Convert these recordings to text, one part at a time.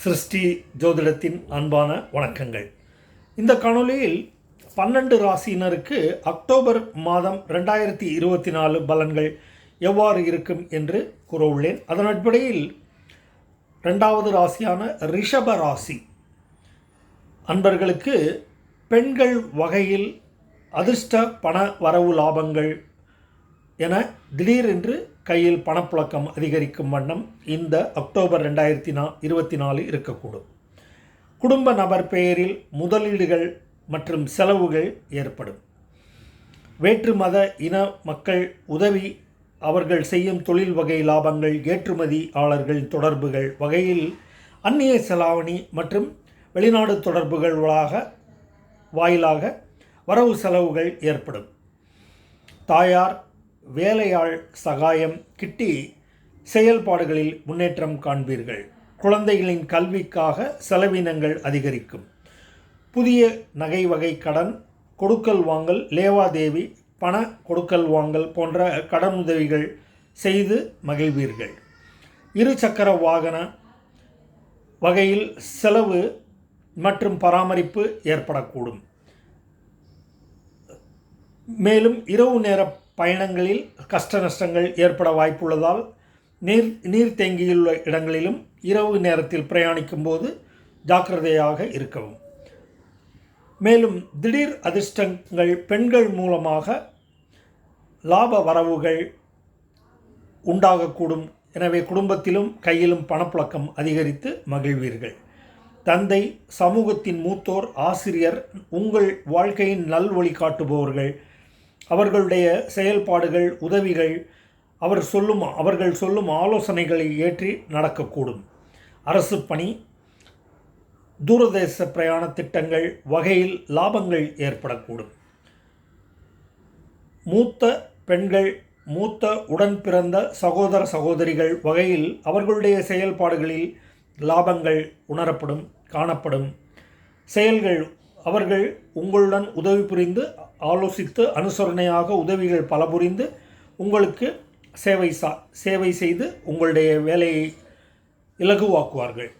சிருஷ்டி ஜோதிடத்தின் அன்பான வணக்கங்கள். இந்த காணொலியில் பன்னெண்டு ராசியினருக்கு அக்டோபர் மாதம் ரெண்டாயிரத்தி இருபத்தி நாலு பலன்கள் எவ்வாறு இருக்கும் என்று கூற உள்ளேன். அதன் அடிப்படையில் ரெண்டாவது ராசியான ரிஷப ராசி அன்பர்களுக்கு பெண்கள் வகையில் அதிர்ஷ்ட பண வரவு லாபங்கள் என திடீரென்று கையில் பணப்புழக்கம் அதிகரிக்கும் வண்ணம் இந்த அக்டோபர் ரெண்டாயிரத்தி நா இருபத்தி நாலு இருக்கக்கூடும். குடும்ப நபர் பெயரில் முதலீடுகள் மற்றும் செலவுகள் ஏற்படும். வேற்று மத இன மக்கள் உதவி அவர்கள் செய்யும் தொழில் வகை லாபங்கள் ஏற்றுமதியாளர்கள் தொடர்புகள் வகையில் அந்நிய செலாவணி மற்றும் வெளிநாடு தொடர்புகளாக வாயிலாக வரவு செலவுகள் ஏற்படும். தாயார் வேலையாள் சகாயம் கிட்டி செயல்பாடுகளில் முன்னேற்றம் காண்பீர்கள். குழந்தைகளின் கல்விக்காக செலவினங்கள் அதிகரிக்கும். புதிய நகை வகை கடன் கொடுக்கல் வாங்கல் லேவாதேவி பண கொடுக்கல் வாங்கல் போன்ற கடனுதவிகள் செய்து மகிழ்வீர்கள். இருசக்கர வாகன வகையில் செலவு மற்றும் பராமரிப்பு ஏற்படக்கூடும். மேலும் இரவு நேர பயணங்களில் கஷ்ட நஷ்டங்கள் ஏற்பட வாய்ப்புள்ளதால் நீர் நீர் தேங்கியுள்ள இடங்களிலும் இரவு நேரத்தில் பிரயாணிக்கும் போது ஜாக்கிரதையாக இருக்கவும். மேலும் திடீர் அதிர்ஷ்டங்கள் பெண்கள் மூலமாக லாப வரவுகள் உண்டாகக்கூடும். எனவே குடும்பத்திலும் கையிலும் பணப்புழக்கம் அதிகரித்து மகிழ்வீர்கள். தந்தை சமூகத்தின் மூத்தோர் ஆசிரியர் உங்கள் வாழ்க்கையின் நல்வழி காட்டுபவர்கள் அவர்களுடைய செயல்பாடுகள் உதவிகள் அவர் சொல்லும் அவர்கள் சொல்லும் ஆலோசனைகளை ஏற்றி நடக்கக்கூடும். அரசு பணி தூரதேச பிரயாண திட்டங்கள் வகையில் லாபங்கள் ஏற்படக்கூடும். மூத்த பெண்கள் மூத்த உடன் பிறந்த சகோதர சகோதரிகள் வகையில் அவர்களுடைய செயல்பாடுகளில் லாபங்கள் உணரப்படும் காணப்படும். செயல்கள் அவர்கள் உங்களுடன் உதவி புரிந்து ஆலோசித்து அனுசரணையாக உதவிகள் பல புரிந்து உங்களுக்கு சேவை சா சேவை செய்து உங்களுடைய வேலையை இலகுவாக்குவார்கள்.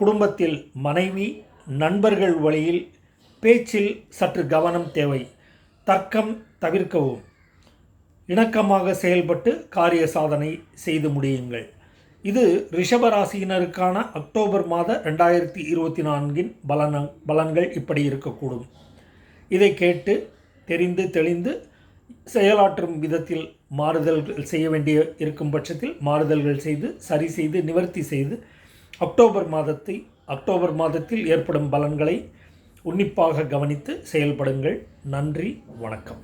குடும்பத்தில் மனைவி நண்பர்கள் வழியில் பேச்சில் சற்று கவனம் தேவை. தர்க்கம் தவிர்க்கவும். இணக்கமாக செயல்பட்டு காரிய சாதனை செய்து முடியுங்கள். இது ரிஷபராசியினருக்கான அக்டோபர் மாத ரெண்டாயிரத்தி இருபத்தி நான்கின் பலன பலன்கள் இப்படி இருக்கக்கூடும். இதை கேட்டு தெரிந்து தெளிந்து செயலாற்றும் விதத்தில் மாறுதல்கள் செய்ய வேண்டிய இருக்கும் பட்சத்தில் மாறுதல்கள் செய்து சரி செய்து நிவர்த்தி செய்து அக்டோபர் மாதத்தை அக்டோபர் மாதத்தில் ஏற்படும் பலன்களை உன்னிப்பாக கவனித்து செயல்படுங்கள். நன்றி வணக்கம்.